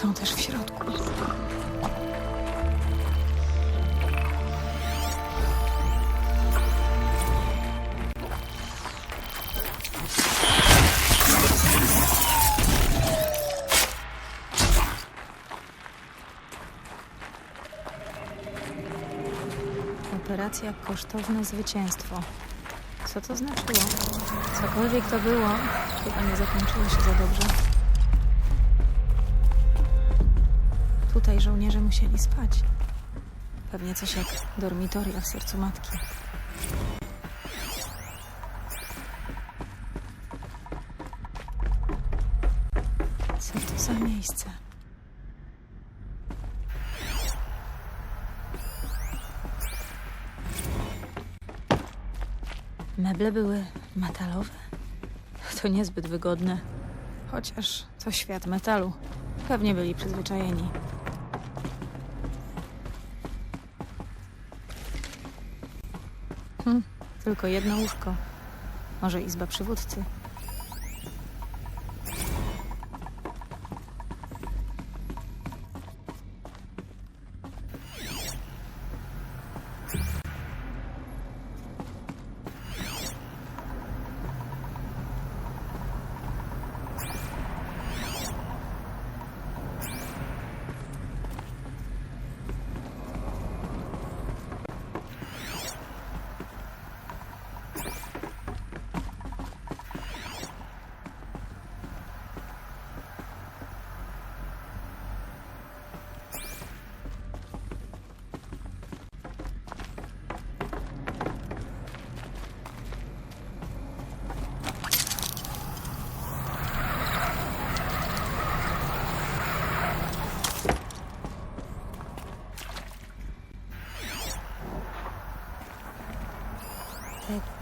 Są też w środku. Operacja kosztowne zwycięstwo. Co to znaczyło? Cokolwiek to było, chyba nie zakończyło się za dobrze. Tutaj żołnierze musieli spać. Pewnie coś jak dormitoria w sercu matki. Co to za miejsce? Meble były metalowe? To niezbyt wygodne. Chociaż to świat metalu. Pewnie byli przyzwyczajeni. Hm, tylko jedno łóżko. Może izba przywódcy.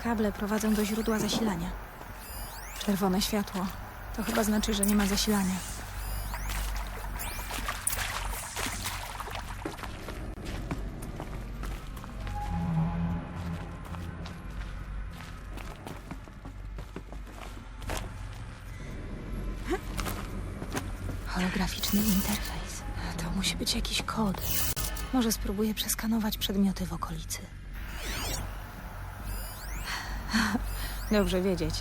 Kable prowadzą do źródła zasilania. Czerwone światło. To chyba znaczy, że nie ma zasilania. Holograficzny interfejs. To musi być jakiś kod. Może spróbuję przeskanować przedmioty w okolicy. Dobrze wiedzieć.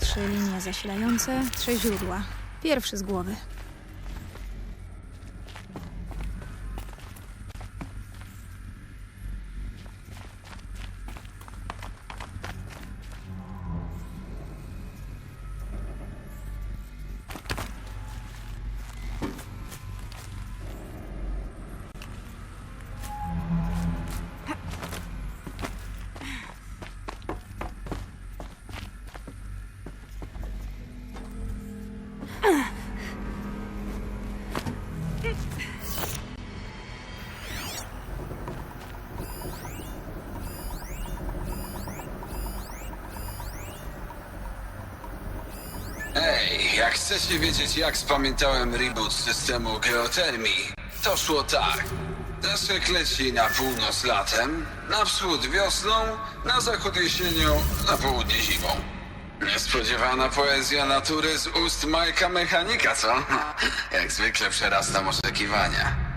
Trzy linie zasilające, trzy źródła. Pierwszy z głowy. Jak chcecie wiedzieć, jak spamiętałem reboot systemu geotermii, to szło tak. Deszek leci na północ latem, na wschód wiosną, na zachód jesienią, na południe zimą. Niespodziewana poezja natury z ust Majka Mechanika, co? Jak zwykle przerastam oczekiwania.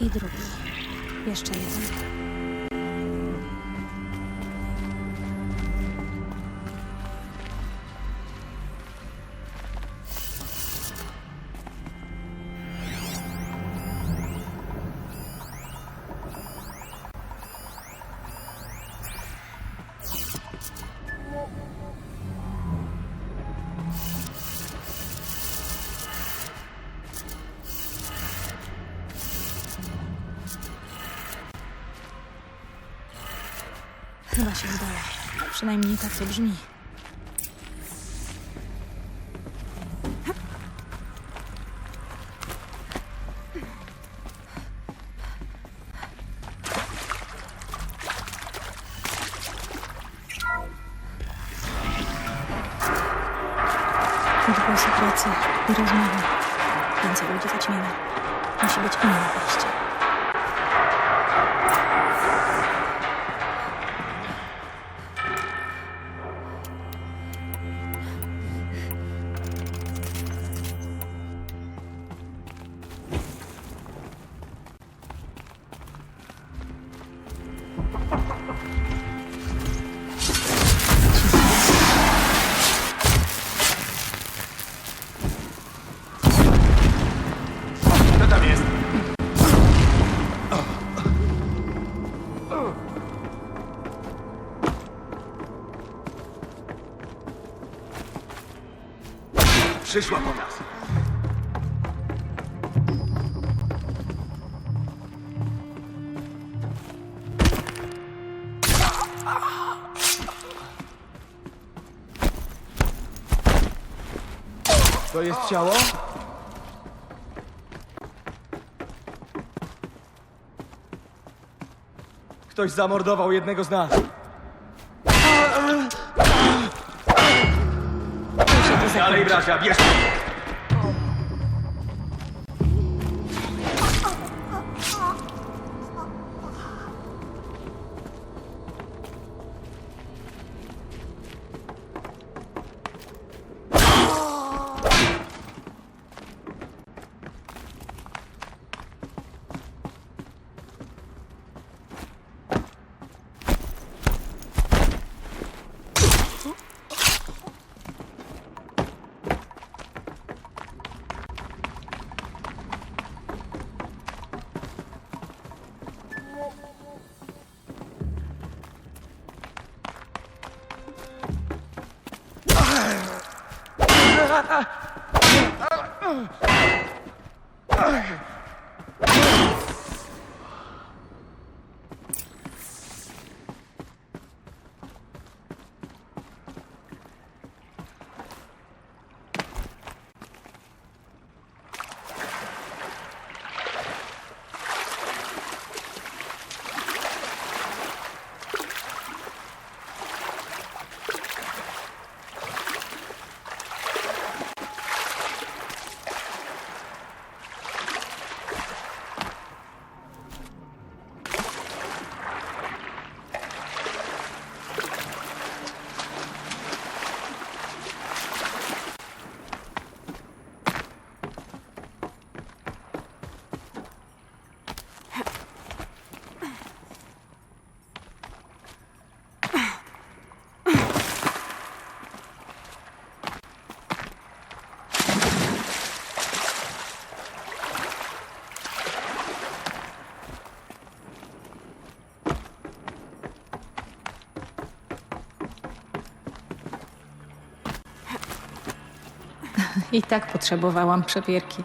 I drugi. Jeszcze jeden. Chyba się udało. Przynajmniej tak to brzmi. Odgłosy pracy i rozmowy. Więcej ludzi zaćmienia. Musi być inne wejście. Przyszła po nas. To jest ciało? Ktoś zamordował jednego z nas. Dalej, bracia, bierz Ah! I tak potrzebowałam przepierki.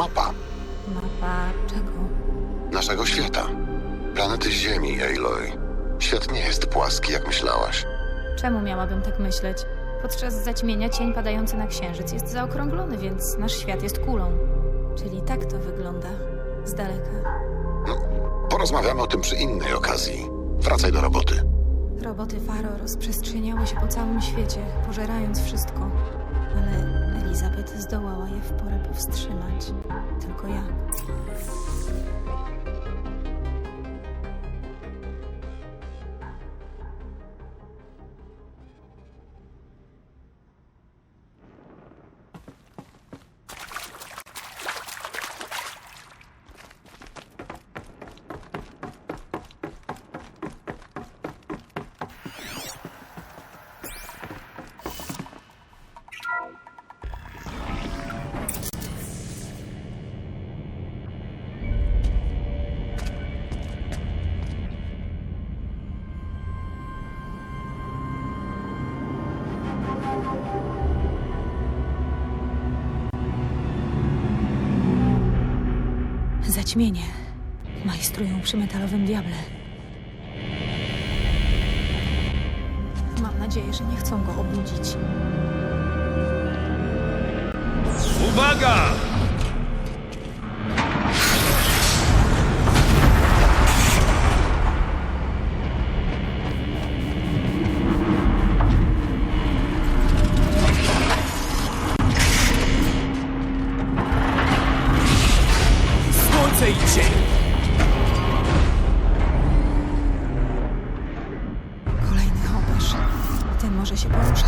Mapa Mapa czego? naszego świata. Planety Ziemi, Aloy. Świat nie jest płaski, jak myślałaś. Czemu miałabym tak myśleć? Podczas zaćmienia cień padający na księżyc jest zaokrąglony, więc nasz świat jest kulą. Czyli tak to wygląda z daleka. No, porozmawiamy o tym przy innej okazji. Wracaj do roboty. Roboty Faro rozprzestrzeniały się po całym świecie, pożerając wszystko. Porę powstrzymać. Tylko jak? Zaćmienie. Majstrują przy metalowym diable. Mam nadzieję, że nie chcą go obudzić. Uwaga! Cień! Kolejny hoperz. Ten może się poruszać.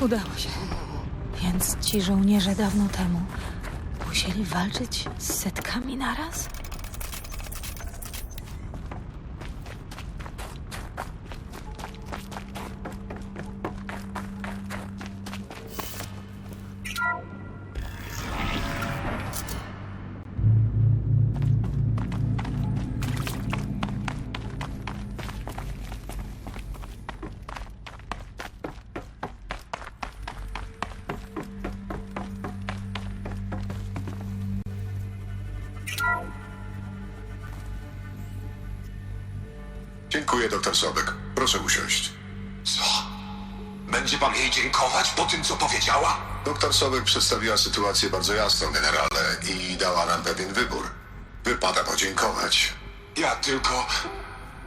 Udało się. Więc ci żołnierze dawno temu musieli walczyć z setkami naraz? Doktor Sobek. Proszę usiąść. Co? Będzie pan jej dziękować po tym, co powiedziała? Doktor Sobek przedstawiła sytuację bardzo jasno, generale, i dała nam pewien wybór. Wypada podziękować. Ja tylko...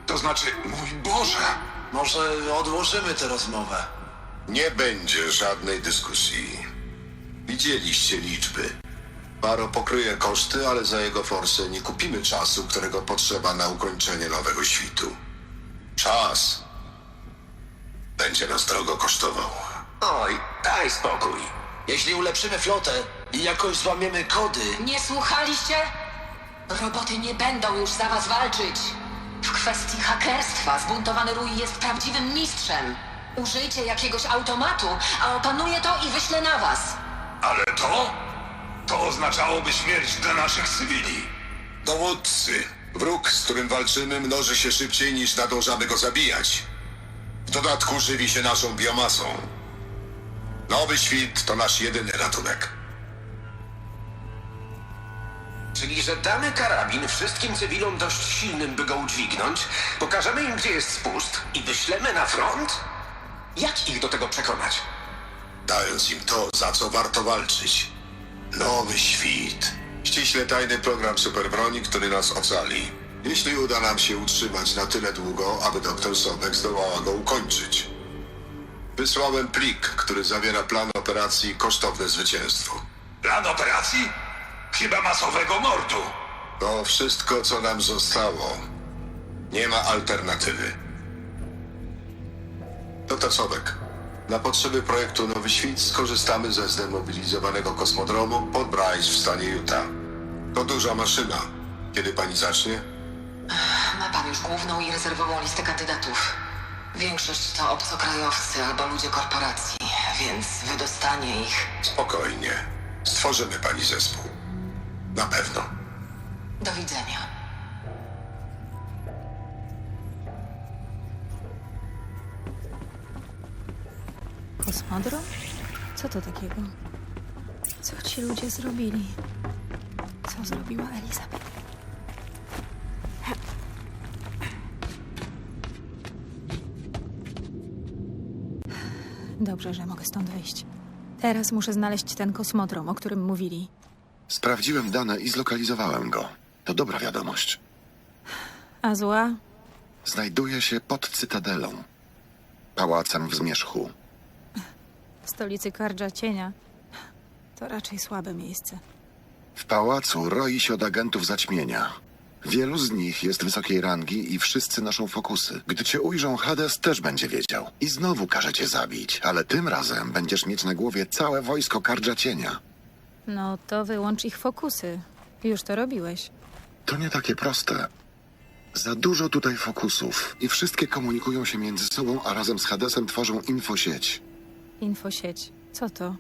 To znaczy, mój Boże! Może odłożymy tę rozmowę. Nie będzie żadnej dyskusji. Widzieliście liczby. Baro pokryje koszty, ale za jego forsę nie kupimy czasu, którego potrzeba na ukończenie nowego świtu. Czas będzie nas drogo kosztował. Oj, daj spokój. Jeśli ulepszymy flotę i jakoś złamiemy kody, Nie słuchaliście? Roboty nie będą już za was walczyć. W kwestii hakerstwa zbuntowany Rui jest prawdziwym mistrzem. Użyjcie jakiegoś automatu, a opanuje to i wyślę na was. Ale to? To oznaczałoby śmierć dla naszych cywili. Dowódcy, wróg, z którym walczymy, mnoży się szybciej niż nadążamy go zabijać. W dodatku żywi się naszą biomasą. Nowy świt to nasz jedyny ratunek. Czyli, że damy karabin wszystkim cywilom dość silnym, by go udźwignąć, pokażemy im, gdzie jest spust i wyślemy na front? Jak ich do tego przekonać? dając im to, za co warto walczyć. Nowy świt. Ściśle tajny program superbroni, który nas ocali. Jeśli uda nam się utrzymać na tyle długo, aby doktor Sobek zdołała go ukończyć. Wysłałem plik, który zawiera plan operacji Kosztowne Zwycięstwo. Plan operacji? Chyba masowego mordu. To wszystko, co nam zostało. Nie ma alternatywy. Doktor Sobek, na potrzeby projektu Nowy Świt skorzystamy ze zdemobilizowanego kosmodromu pod Bryce w stanie Utah. To duża maszyna. Kiedy pani zacznie? Ma pan już główną i rezerwową listę kandydatów. Większość to obcokrajowcy albo ludzie korporacji, więc wydostanie ich. Spokojnie. Stworzymy pani zespół. Na pewno. Do widzenia. Kosmodrom? Co to takiego? Co ci ludzie zrobili? Co zrobiła Elizabeth? Dobrze, że mogę stąd wyjść. Teraz muszę znaleźć ten kosmodrom, o którym mówili. Sprawdziłem dane i zlokalizowałem go. To dobra wiadomość. A zła? Znajduje się pod Cytadelą. Pałacem w Zmierzchu. W stolicy Kardża Cienia. To raczej słabe miejsce. W pałacu roi się od agentów zaćmienia. Wielu z nich jest wysokiej rangi i wszyscy noszą fokusy. Gdy cię ujrzą, Hades też będzie wiedział. I znowu każe cię zabić, ale tym razem będziesz mieć na głowie całe wojsko Kardża Cienia. No to wyłącz ich fokusy. Już to robiłeś. To nie takie proste. Za dużo tutaj fokusów i wszystkie komunikują się między sobą, a razem z Hadesem tworzą infosieć. Infosieć. Co to?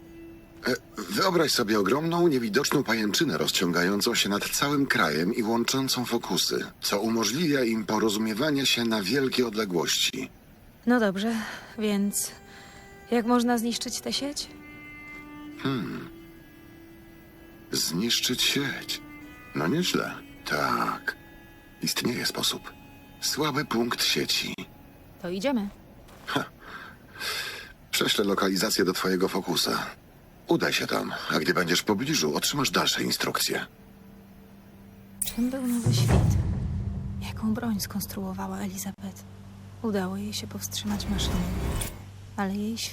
E, Wyobraź sobie ogromną, niewidoczną pajęczynę rozciągającą się nad całym krajem i łączącą fokusy, co umożliwia im porozumiewanie się na wielkie odległości. No dobrze, więc jak można zniszczyć tę sieć? Zniszczyć sieć. No nieźle. Tak. Istnieje sposób. Słaby punkt sieci. To idziemy. Prześlę lokalizację do twojego fokusa. Udaj się tam, a gdy będziesz w pobliżu, otrzymasz dalsze instrukcje. Czym był nowy świt? Jaką broń skonstruowała Elizabeth? Udało jej się powstrzymać maszynę, ale jej świat